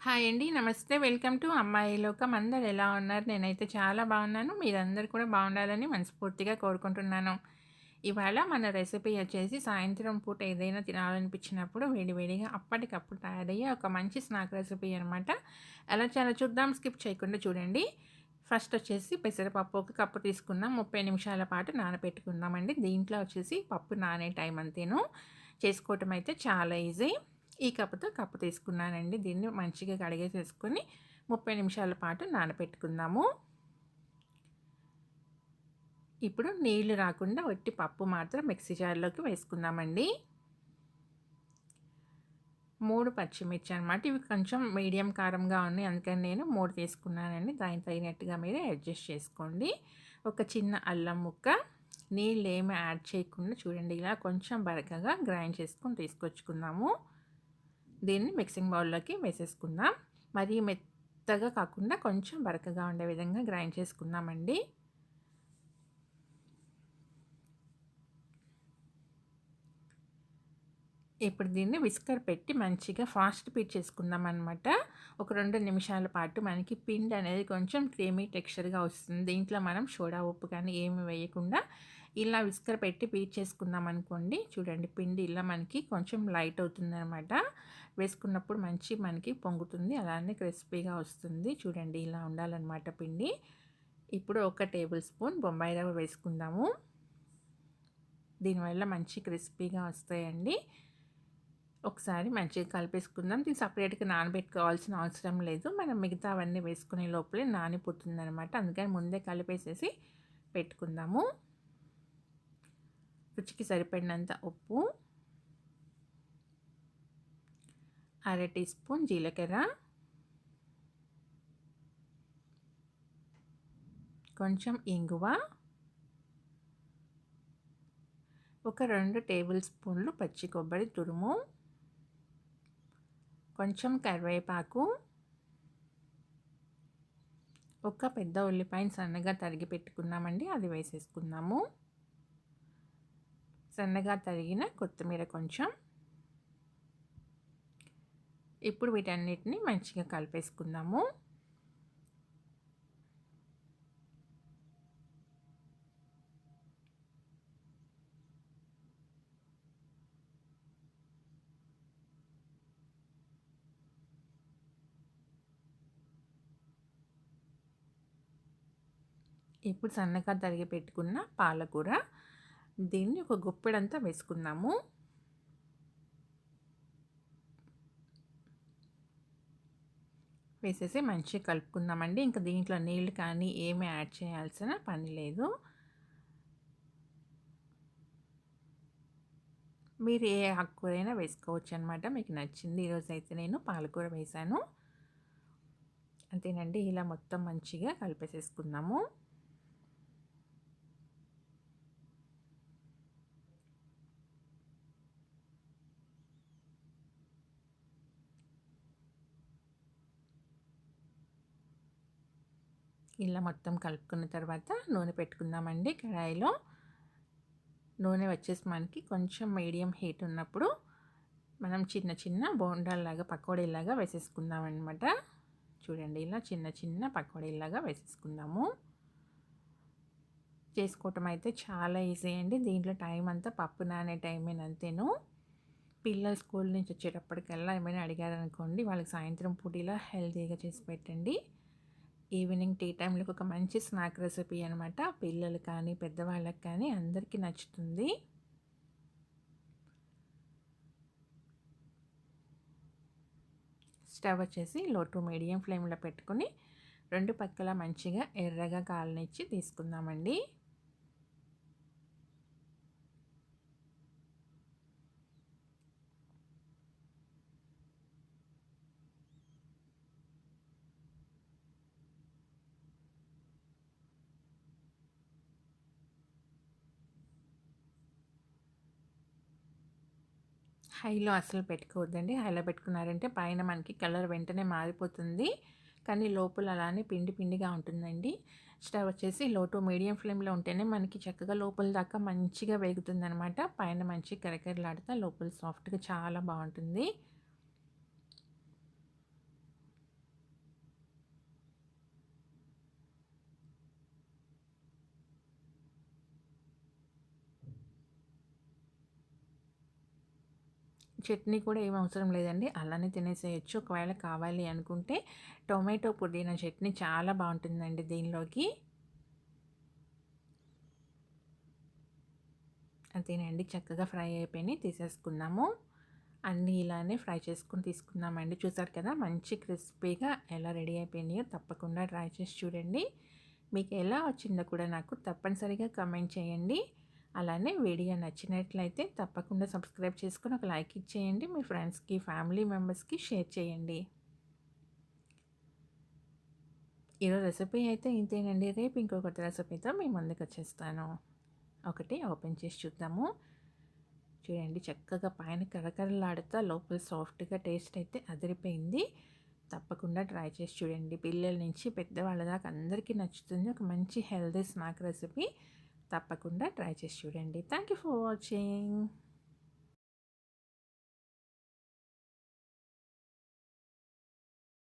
Hi అండి. నమస్తే. Welcome to అమ్మాయి లోకం. అందరు ఎలా ఉన్నారు? నేనైతే చాలా బాగున్నాను. మీరందరూ కూడా బాగుండాలని మనస్ఫూర్తిగా కోరుకుంటున్నాను. ఇవాళ మన రెసిపీ వచ్చేసి సాయంత్రం పూట ఏదైనా తినాలనిపించినప్పుడు వేడివేడిగా అప్పటికప్పుడు తయారయ్యే ఒక మంచి స్నాక్ రెసిపీ అనమాట ఎలా చాలా చూద్దాం. స్కిప్ చేయకుండా చూడండి. ఫస్ట్ వచ్చేసి పెసరపప్పు ఒక కప్పు తీసుకున్నాం ముప్పై నిమిషాల పాటు నానబెట్టుకుందామండి. దీంట్లో వచ్చేసి పప్పు నానే టైం అంతేను. చేసుకోవటం అయితే చాలా ఈజీ. ఈ కప్పుతో కప్పు తీసుకున్నానండి. దీన్ని మంచిగా కడిగేసేసుకొని ముప్పై నిమిషాల పాటు నానబెట్టుకుందాము. ఇప్పుడు నీళ్ళు రాకుండా వట్టి పప్పు మాత్రం మిక్సీ జార్లోకి వేసుకుందామండి. మూడు పచ్చిమిర్చి అనమాట ఇవి కొంచెం మీడియం కారంగా ఉన్నాయి. అందుకని నేను మూడు తీసుకున్నానండి. దానికి తగినట్టుగా మీరు అడ్జస్ట్ చేసుకోండి. ఒక చిన్న అల్లం ముక్క. నీళ్ళు ఏమి యాడ్ చేయకుండా చూడండి. ఇలా కొంచెం బరకగా గ్రైండ్ చేసుకొని తీసుకొచ్చుకుందాము. దీన్ని మిక్సింగ్ బౌల్లోకి వేసేసుకుందాం. మరి మెత్తగా కాకుండా కొంచెం బరకగా ఉండే విధంగా గ్రైండ్ చేసుకుందామండి. ఇప్పుడు దీన్ని విస్కర్ పెట్టి మంచిగా ఫాస్ట్ పీట్ చేసుకుందాం అనమాట ఒక రెండు నిమిషాల పాటు మనకి పిండి అనేది కొంచెం క్రీమీ టెక్స్చర్గా వస్తుంది. దీంట్లో మనం సోడా ఉప్పు కానీ ఏమి వేయకుండా ఇలా విస్కర్ పెట్టి పీట్ చేసుకుందాం అనుకోండి చూడండి పిండి ఇలా మనకి కొంచెం లైట్ అవుతుంది అనమాట వేసుకున్నప్పుడు మంచి మనకి పొంగుతుంది. అలానే క్రిస్పీగా వస్తుంది. చూడండి ఇలా ఉండాలన్నమాట పిండి. ఇప్పుడు ఒక టేబుల్ స్పూన్ బొంబాయి రవ్వ వేసుకుందాము. దీనివల్ల మంచి క్రిస్పీగా వస్తాయండి. ఒకసారి మంచిగా కలిపేసుకుందాం. దీన్ని సపరేట్గా నానబెట్టుకోవాల్సిన అవసరం లేదు. మనం మిగతా అవన్నీ వేసుకునే లోపలే నానిపోతుంది అనమాట అందుకని ముందే కలిపేసేసి పెట్టుకుందాము. రుచికి సరిపడినంత ఉప్పు. అర టీ స్పూన్ జీలకర్ర. కొంచెం ఇంగువ. ఒక రెండు టేబుల్ స్పూన్లు పచ్చి కొబ్బరి తురుము. కొంచెం కరివేపాకు. ఒక పెద్ద ఉల్లిపాయను సన్నగా తరిగి పెట్టుకున్నామండి అది వేసేసుకున్నాము సన్నగా తరిగిన కొత్తిమీర కొంచెం. ఇప్పుడు వీటన్నిటిని మంచిగా కలిపేసుకుందాము. ఇప్పుడు సన్నగా తరిగి పెట్టుకున్న పాలకూర దీన్ని ఒక గుప్పెడంతా వేసుకుందాము. వేసేసి మంచిగా కలుపుకుందామండి. ఇంకా దీంట్లో నీళ్ళు కానీ ఏమి యాడ్ చేయాల్సిన పని లేదు. మీరు ఏ ఆకుకూరైనా వేసుకోవచ్చు అనమాట మీకు నచ్చింది ఈరోజు అయితే నేను పాలకూర వేశాను అంతేనండి. ఇలా మొత్తం మంచిగా కలిపేసేసుకుందాము. ఇలా మొత్తం కలుపుకున్న తర్వాత నూనె పెట్టుకుందామండి కడాయిలో. నూనె వచ్చేసి మనకి కొంచెం మీడియం హీట్ ఉన్నప్పుడు మనం చిన్న చిన్న బోండాల్లాగా పకోడీలాగా వేసేసుకుందాం అనమాట చూడండి ఇలా చిన్న చిన్న పకోడీలాగా వేసేసుకుందాము. చేసుకోవటం అయితే చాలా ఈజీ అండి. దీంట్లో టైం అంతా పప్పు నానే టైం అంతేను. పిల్లలు స్కూల్ నుంచి వచ్చేటప్పటికల్లా ఏమైనా అడిగారనుకోండి వాళ్ళకి సాయంత్రం పూట ఇలా హెల్తీగా చేసి పెట్టండి. ఈవినింగ్ టీ టైంలోకి ఒక మంచి స్నాక్ రెసిపీ అనమాట పిల్లలు కానీ పెద్దవాళ్ళకి కానీ అందరికీ నచ్చుతుంది. స్టవ్ వచ్చేసి లో టు మీడియం ఫ్లేమ్లో పెట్టుకుని రెండు పక్కల మంచిగా ఎర్రగా కాలనిచ్చి తీసుకుందామండి. హైలో అసలు పెట్టుకోవద్దండి. హైలో పెట్టుకున్నారంటే పైన మనకి కలర్ వెంటనే మారిపోతుంది. కానీ లోపల అలానే పిండి పిండిగా ఉంటుందండి. స్టవ్ వచ్చేసి లో టు మీడియం ఫ్లేమ్లో ఉంటేనే మనకి చక్కగా లోపల దాకా మంచిగా వేగుతుంది అనమాట పైన మంచి కరకరలాడుతా లోపల సాఫ్ట్గా చాలా బాగుంటుంది. చట్నీ కూడా ఏం అవసరం లేదండి. అలానే తినేసేయచ్చు. ఒకవేళ కావాలి అనుకుంటే టొమాటో పుదీనా చట్నీ చాలా బాగుంటుందండి దీనిలోకి. అంతేనండి చక్కగా ఫ్రై అయిపోయినాయి. తీసేసుకుందాము. అన్నీ ఇలానే ఫ్రై చేసుకుని తీసుకుందామండి. చూసారు కదా మంచి క్రిస్పీగా ఎలా రెడీ అయిపోయినాయో తప్పకుండా ట్రై చేసి చూడండి. మీకు ఎలా వచ్చిందో కూడా నాకు తప్పనిసరిగా కమెంట్ చేయండి. అలానే వీడియో నచ్చినట్లయితే తప్పకుండా సబ్స్క్రైబ్ చేసుకొని ఒక లైక్ ఇచ్చేయండి మీ ఫ్రెండ్స్కి ఫ్యామిలీ మెంబర్స్కి షేర్ చేయండి. ఈరోజు రెసిపీ అయితే ఇంతేనండి. రేపు ఇంకో కొత్త రెసిపీతో మీ ముందుకు వచ్చేస్తాను. ఒకటి ఓపెన్ చేసి చూద్దాము. చూడండి చక్కగా పైన కరకరలాడుతా లోపల సాఫ్ట్గా టేస్ట్ అయితే అదిరిపోయింది. తప్పకుండా ట్రై చేసి చూడండి. పిల్లల నుంచి పెద్దవాళ్ళ దాకా అందరికీ నచ్చుతుంది. ఒక మంచి హెల్దీ స్నాక్ రెసిపీ. తప్పకుండా ట్రై చేసి చూడండి. Thank you for watching